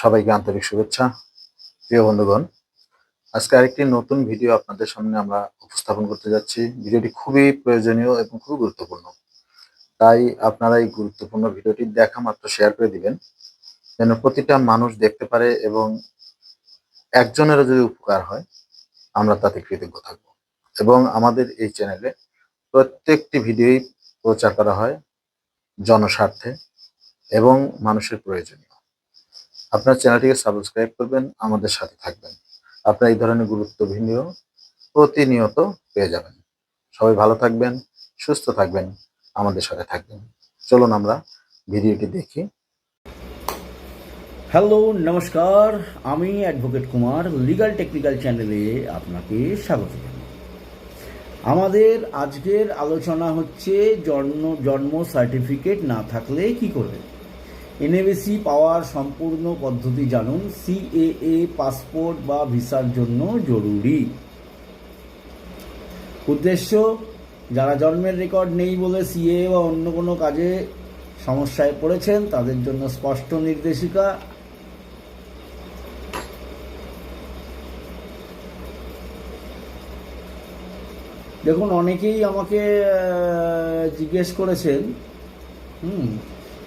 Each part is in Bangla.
সবাইকে আন্তরিক শুভেচ্ছা। প্রিয় বন্ধুগণ, আজকে আরেকটি নতুন ভিডিও আপনাদের সামনে আমরা উপস্থাপন করতে যাচ্ছি। ভিডিওটি খুবই প্রয়োজনীয় এবং খুবই গুরুত্বপূর্ণ। তাই আপনারা এই গুরুত্বপূর্ণ ভিডিওটি দেখা মাত্র শেয়ার করে দিবেন, যেন প্রতিটা মানুষ দেখতে পারে এবং একজনেরও যদি উপকার হয়, আমরা তাতে কৃতজ্ঞ থাকব। এবং আমাদের এই চ্যানেলে প্রত্যেকটি ভিডিওই প্রচার করা হয় জনস্বার্থে এবং মানুষের প্রয়োজনীয় আপনার চ্যানেলটিকে সাবস্ক্রাইব করবেন, আমাদের সাথে থাকবেন। আপনার এই ধরনের গুরুত্ব ভিডিও প্রতিনিয়ত পেয়ে যাবেন। সবাই ভালো থাকবেন, সুস্থ থাকবেন, আমাদের সাথে থাকবেন। চলুন আমরা ভিডিওটি দেখি। হ্যালো, নমস্কার। আমি অ্যাডভোকেট কুমার, লিগাল টেকনিক্যাল চ্যানেলে আপনাকে স্বাগত আমাদের আজকের আলোচনা হচ্ছে জন্ম জন্ম সার্টিফিকেট না থাকলে কি করবেন? এনএবিসি পাওয়ার সম্পূর্ণ পদ্ধতি জানুন। সিএএ পাসপোর্ট বা ভিসার জন্য জরুরি। উদ্দেশ্য, যারা জন্মের রেকর্ড নেই বলে সিএ বা অন্য কোনো কাজে সমস্যায় পড়েছেন, তাদের জন্য স্পষ্ট নির্দেশিকা। দেখুন, অনেকেই আমাকে জিজ্ঞেস করেছেন, হুম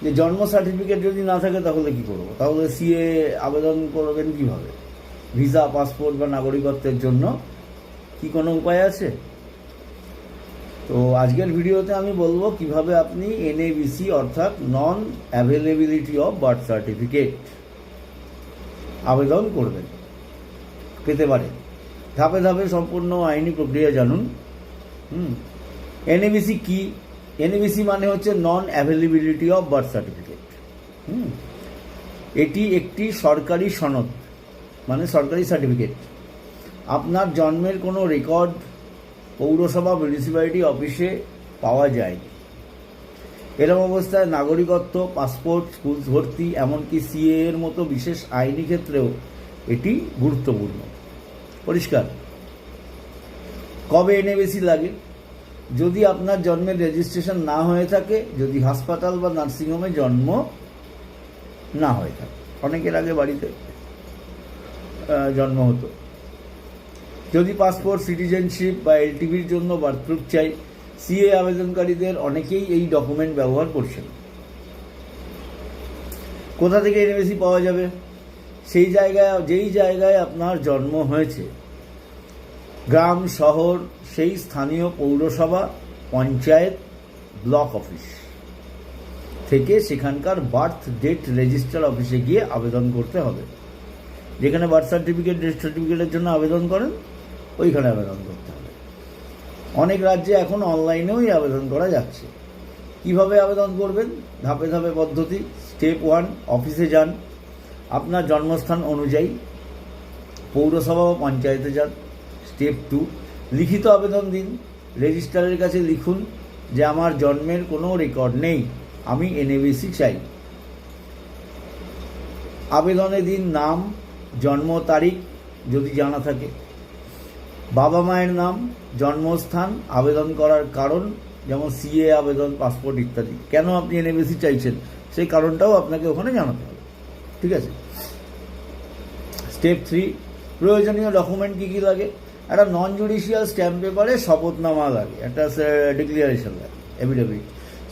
যে জন্ম সার্টিফিকেট যদি না থাকে, তাহলে কি করব? তাহলে সিএ আবেদন করবেন কীভাবে? ভিসা পাসপোর্ট বা নাগরিকত্বের জন্য কি কোনো উপায় আছে? তো আজকের ভিডিওতে আমি বলব কীভাবে আপনি এনএবিসি অর্থাৎ non availability of birth certificate আবেদন করবেন। পেতে পারেন ধাপে ধাপে সম্পূর্ণ আইনি প্রক্রিয়া জানুন। হুম। এনএবিসি কি? এনএবিসি মানে হচ্ছে non availability of birth certificate hmm. এটি একটি সরকারি সনদ মানে সরকারি সার্টিফিকেট আপনার জন্মের কোনো রেকর্ড পৌরসভা মিউনিসিপ্যালিটি অফিসে পাওয়া যায় এরকম অবস্থায় নাগরিকত্ব পাসপোর্ট স্কুল ভর্তি, এমনকি সিএ এর মতো বিশেষ আইনি ক্ষেত্রেও এটি গুরুত্বপূর্ণ। পরিষ্কার। কবে এনএবিসি লাগে? যদি আপনার জন্মের রেজিস্ট্রেশন না হয়ে থাকে, যদি হাসপাতাল বা নার্সিংহোমে জন্ম না হয়ে থাকে। অনেকের আগে বাড়িতে জন্ম হতো। যদি পাসপোর্ট সিটিজেনশিপ বা এলটিভির জন্য বার্থপ্রুফ চাই সিএ আবেদনকারীদের অনেকেই এই ডকুমেন্ট ব্যবহার করছেন। কোথা থেকে এনএবিসি পাওয়া যাবে? সেই জায়গায়, যেই জায়গায় আপনার জন্ম হয়েছে গ্রাম, শহর, সেই স্থানীয় পৌরসভা, পঞ্চায়েত, ব্লক অফিস থেকে সেখানকার বার্থ ডেট রেজিস্টার অফিসে গিয়ে আবেদন করতে হবে। যেখানে বার্থ সার্টিফিকেট, ডেথ সার্টিফিকেটের জন্য আবেদন করেন, ওইখানে আবেদন করতে হবে। অনেক রাজ্যে এখন অনলাইনেও এই আবেদন করা যাচ্ছে। কীভাবে আবেদন করবেন? ধাপে ধাপে পদ্ধতি, স্টেপ ওয়ান, অফিসে যান, আপনার জন্মস্থান অনুযায়ী পৌরসভা বা পঞ্চায়েতে যান। স্টেপ টু লিখিত আবেদন দিন। রেজিস্ট্রারের কাছে লিখুন যে আমার জন্মের কোনো রেকর্ড নেই। আমি এনএবিসি চাই। আবেদনে দিন নাম, জন্ম তারিখ যদি জানা থাকে। বাবা মায়ের নাম, জন্মস্থান, আবেদন করার কারণ, যেমন সিএ আবেদন পাসপোর্ট ইত্যাদি। কেন আপনি এনএবিসি চাইছেন? সেই কারণটাও আপনাকে ওখানে জানাতে হবে। ঠিক আছে? স্টেপ থ্রি প্রয়োজনীয় ডকুমেন্ট কী কী লাগে? একটা নন জুডিশিয়াল স্ট্যাম্প পেপারে শপথনামা লাগে, একটা ডিক্লিয়ারেশন লাগে এভিডেভিট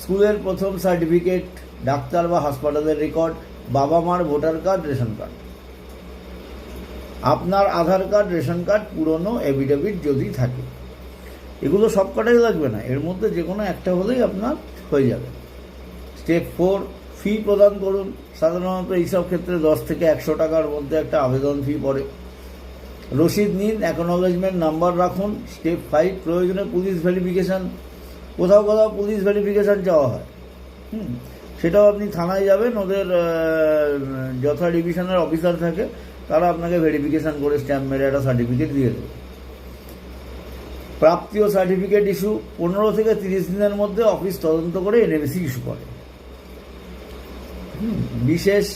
স্কুলের প্রথম সার্টিফিকেট ডাক্তার বা হাসপাতালের রেকর্ড বাবা মার ভোটার কার্ড রেশন কার্ড আপনার আধার কার্ড রেশন কার্ড পুরনো এভিডেভিট যদি থাকে। এগুলো সব কটাই লাগবে না, এর মধ্যে যে কোনো একটা হলেই আপনার হয়ে যাবে। স্টেপ ফোর ফি প্রদান করুন। সাধারণত এইসব ক্ষেত্রে দশ থেকে একশো টাকার মধ্যে একটা আবেদন ফি পড়ে। রসিদ নিন অ্যাকনোলেজমেন্ট নাম্বার রাখুন স্টেপ ফাইভ প্রয়োজনে পুলিশ ভেরিফিকেশান কোথাও কোথাও পুলিশ ভেরিফিকেশান চাওয়া হয়। হুম, সেটাও আপনি থানায় যাবেন, ওদের যথা ডিভিশনের অফিসার থাকে, তারা আপনাকে ভেরিফিকেশান করে স্ট্যাম্প মেরে একটা সার্টিফিকেট দিয়ে দেবে। প্রাপ্তীয় সার্টিফিকেট ইস্যু পনেরো থেকে তিরিশ দিনের মধ্যে অফিস তদন্ত করে এনএবিসি ইস্যু করে। বিশেষ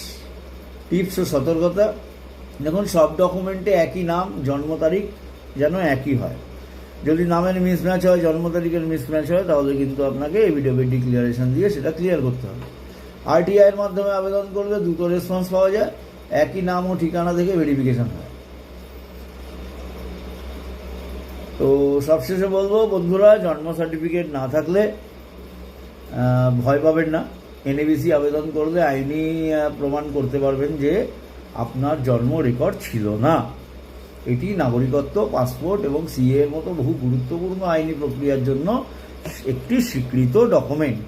টিপস ও সতর্কতা দেখুন, সব ডকুমেন্টে একই নাম, জন্ম তারিখ যেন একই হয়। যদি নামের মিসম্যাচ হয়, জন্ম তারিখের মিসম্যাচ হয়, তাহলে কিন্তু আপনাকে এভিডেভিট ডিক্লারেশন দিয়ে সেটা ক্লিয়ার করতে হবে। আরটিআই এর মাধ্যমে আবেদন করলে দ্রুত রেসপন্স পাওয়া যায়, একই নাম ও ঠিকানা থেকে ভেরিফিকেশন হয়। তো সবশেষে বলব, বন্ধুরা, জন্ম সার্টিফিকেট না থাকলে ভয় পাবেন না। এনএবিসি আবেদন করলে আইনি প্রমাণ করতে পারবেন যে আপনার জন্ম রেকর্ড ছিল না। এটি নাগরিকত্ব পাসপোর্ট এবং সিএ এর মতো বহু গুরুত্বপূর্ণ আইনি প্রক্রিয়ার জন্য একটি স্বীকৃত ডকুমেন্ট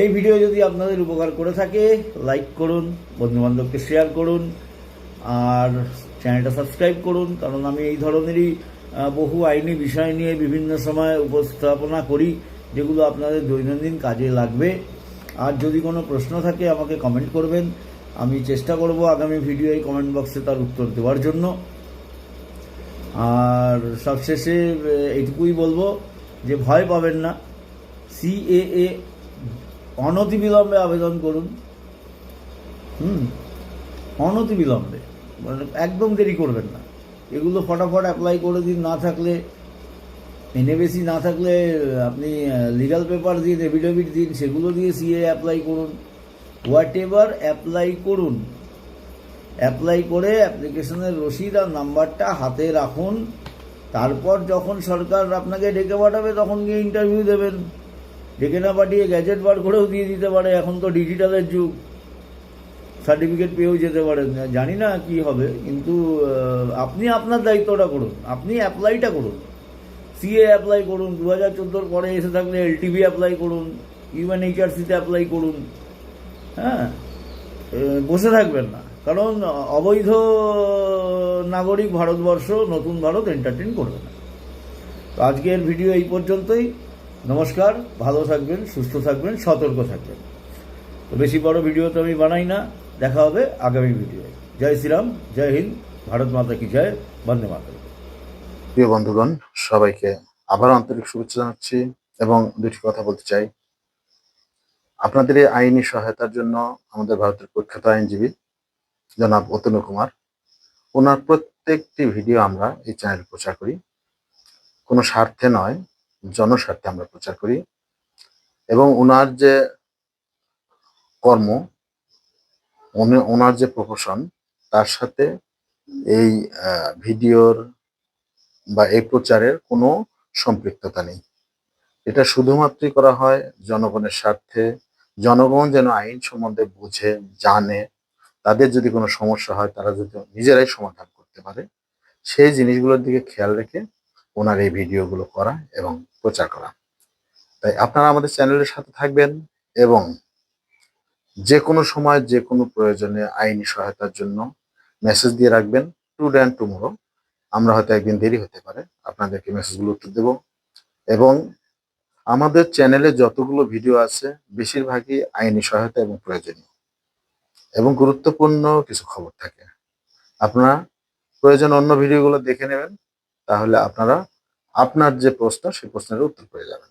এই ভিডিও যদি আপনাদের উপকার করে থাকে লাইক করুন, বন্ধুবান্ধবকে শেয়ার করুন, আর চ্যানেলটা সাবস্ক্রাইব করুন, কারণ আমি এই ধরনেরই বহু আইনি বিষয় নিয়ে বিভিন্ন সময় উপস্থাপনা করি, যেগুলো আপনাদের দৈনন্দিন কাজে লাগবে। আর যদি কোনো প্রশ্ন থাকে, আমাকে কমেন্ট করবেন। আমি চেষ্টা করব আগামী ভিডিও এই কমেন্ট বক্সে তার উত্তর দেওয়ার জন্য। আর সবশেষে এইটুকুই বলব যে ভয় পাবেন না। সিএএ অনতিবিলম্বে আবেদন করুন। হুম? অনতিবিলম্বে। মানে একদম দেরি করবেন না। এগুলো ফটাফট অ্যাপ্লাই করে দিন, না থাকলে এনএবিসি না থাকলে আপনি লিগাল পেপার দিন এফিডেভিট দিন, সেগুলো দিয়ে সিএ অ্যাপ্লাই করুন। হোয়াট এভার অ্যাপ্লাই করুন। অ্যাপ্লাই করে অ্যাপ্লিকেশনের রসিদ আর নাম্বারটা হাতে রাখুন। তারপর যখন সরকার আপনাকে ডেকে পাঠাবে, তখন গিয়ে ইন্টারভিউ দেবেন। ডেকে না পাঠিয়ে গ্যাজেট বার করেও দিয়ে দিতে পারে। এখন তো ডিজিটালের যুগ। সার্টিফিকেট পেয়েও যেতে পারেন। জানি না কি হবে, কিন্তু আপনি আপনার দায়িত্বটা করুন। আপনি অ্যাপ্লাইটা করুন। সিএ অ্যাপ্লাই করুন। দু হাজার চোদ্দোর পরে এসে থাকলে এলটিভি অ্যাপ্লাই করুন। ইউএনএইচআরসিতে অ্যাপ্লাই করুন। হ্যাঁ? বসে থাকবেন না। কারণ অবৈধ নাগরিক ভারতবর্ষ নতুন ভারত এন্টারটেন করবে না। তো আজকের ভিডিও এই পর্যন্তই। নমস্কার, ভালো থাকবেন, সুস্থ থাকবেন, সতর্ক থাকবেন। তো বেশি বড় ভিডিও তো আমি বানাই না। দেখা হবে আগামী ভিডিও। জয় শ্রীরাম, জয় হিন্দ, ভারত মাতা কি জয়, বন্দে মাতা প্রিয় বন্ধুগণ, সবাইকে আবার আন্তরিক শুভেচ্ছা জানাচ্ছি এবং দুটি কথা বলতে চাই। আপনাদের এই আইনি সহায়তার জন্য আমাদের ভারতের প্রখ্যাত আইনজীবী জনাব অতনু কুমার। ওনার প্রত্যেকটি ভিডিও আমরা এই চ্যানেলে প্রচার করি। কোনো স্বার্থে নয়, জনস্বার্থে আমরা প্রচার করি। এবং ওনার যে কর্ম, উনি- ওনার যে প্রফেশন, তার সাথে এই ভিডিওর বা এই প্রচারের কোনো সম্পৃক্ততা নেই। এটা শুধুমাত্রই করা হয় জনগণের স্বার্থে জনগণ যেন আইন সম্বন্ধে বুঝে, জানে, তাদের যদি কোনো সমস্যা হয়, তারা যদি নিজেরাই সমাধান করতে পারে, সেই জিনিসগুলোর দিকে খেয়াল রেখে ওনার এই ভিডিওগুলো করা এবং প্রচার করা। তাই আপনারা আমাদের চ্যানেলের সাথে থাকবেন এবং যে কোনো সময় যে কোনো প্রয়োজনে আইনি সহায়তার জন্য মেসেজ দিয়ে রাখবেন টু অ্যান্ড টুমোরো আমরা হয়তো একদিন দেরি হতে পারে, আপনাদেরকে মেসেজগুলো উত্তর দেব এবং আমাদের চ্যানেলে যতগুলো ভিডিও আছে, বেশিরভাগই আইনি সহায়তা এবং প্রয়োজনীয় এবং গুরুত্বপূর্ণ কিছু খবর থাকে। আপনারা প্রয়োজন অন্য ভিডিওগুলো দেখে নেবেন, তাহলে আপনারা আপনার যে প্রশ্ন, সেই প্রশ্নের উত্তর পেয়ে যাবেন।